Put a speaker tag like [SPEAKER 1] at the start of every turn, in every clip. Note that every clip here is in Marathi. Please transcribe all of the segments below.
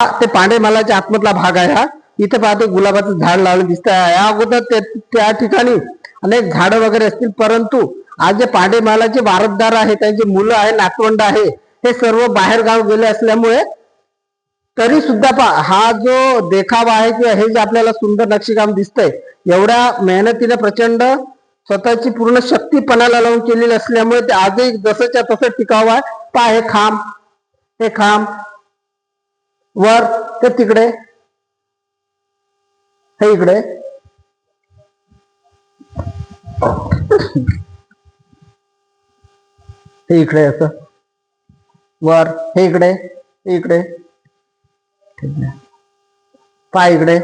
[SPEAKER 1] ते पांडे मालाच्या आतमधला भाग आहे हा. इथे पाहतो गुलाबाचं झाड लावलं दिसत आहे या अगोदर त्या ठिकाणी अनेक झाडं वगैरे असतील परंतु आज जे पांडे मालाचे वारसदार आहे त्यांचे मुलं आहे नातवंड आहे हे सर्व बाहेर गाव गेले असल्यामुळे तरी सुद्धा पा हा जो देखावा आहे किंवा हे जे आपल्याला सुंदर नक्षीकाम दिसतंय एवढ्या मेहनतीने प्रचंड स्वतःची पूर्ण शक्ती पणाला लावून केलेली असल्यामुळे ते आजही जसंच्या तसं टिकावं आहे. पहा हे खांब हे खांब वर ते तिकडे? हे इकडे. हे इकडे असं. वर हे इकडे हे इकडे. पाय इकडे.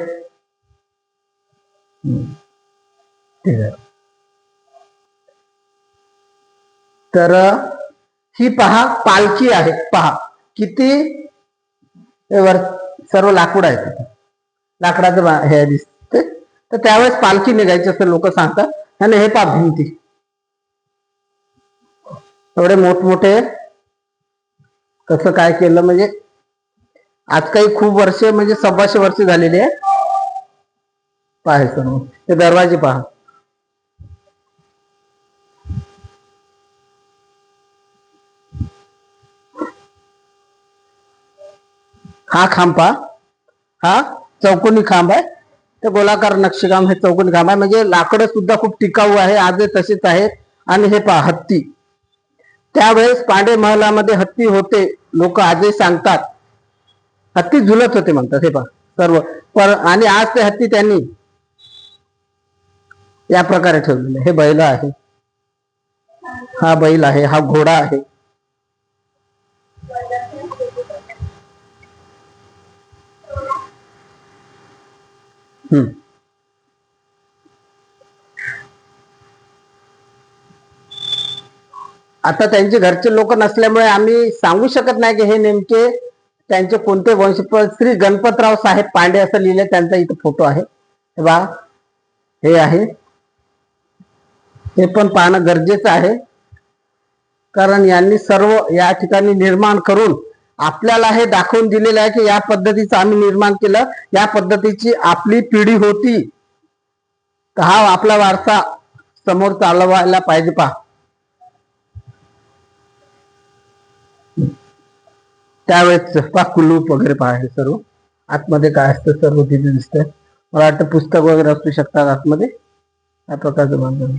[SPEAKER 1] ठीक आहे. तर ही पहा पालखी आहे. पहा किती हे वर सर्व लाकूड आहे तिथे. लाकडाचं बा- हे दिसते तर त्यावेळेस पालखी निघायची असं लोक सांगतात. आणि हे पहा भिंती. एवढे मोठमोठे. कसं काय केलं म्हणजे आज काही खूप वर्षे म्हणजे सव्वाशे वर्ष झालेली आहे. पाहे सर्व. ते दरवाजे पहा. हा खांब पहा. हा चौकोनी खांब आहे. ते गोलाकार नक्षीकाम हे चौकोनी खांब आहे. म्हणजे लाकडं सुद्धा खूप टिकाऊ आहे. आजही तसेच आहेत. आणि हे पहा हत्ती. त्यावेळेस पांडे महलामध्ये हत्ती होते. लोक आजही सांगतात. हत्ती झुलत होते म्हणतात हे पहा सर्व. पर आणि आज ते हत्ती त्यांनी या प्रकारे ठेवलेले. हे बैल आहे. हा बैल आहे. हा घोडा आहे. आता त्यांचे घरचे लोक नसल्यामुळे आम्ही सांगू शकत नाही की हे नेमके त्यांचे कोणते वंशपद. श्री गणपतराव साहेब पांडे असं लिहिले त्यांचा इथं फोटो आहे. बा हे आहे. हे पण पाहणं गरजेचं आहे. कारण यांनी सर्व या ठिकाणी निर्माण करून आपल्याला हे दाखवून दिलेलं आहे की या पद्धतीचं आम्ही निर्माण केलं. या पद्धतीची आपली पिढी होती. तर हा आपला वारसा समोर चालवायला पाहिजे पहा. त्यावेळेस पा कुलूप वगैरे पहा हे सर्व. आतमध्ये काय असतं सर्व तिथे दिसतंय. मला वाटतं पुस्तक वगैरे असू शकतात आतमध्ये. या प्रकारचं बांधकाम.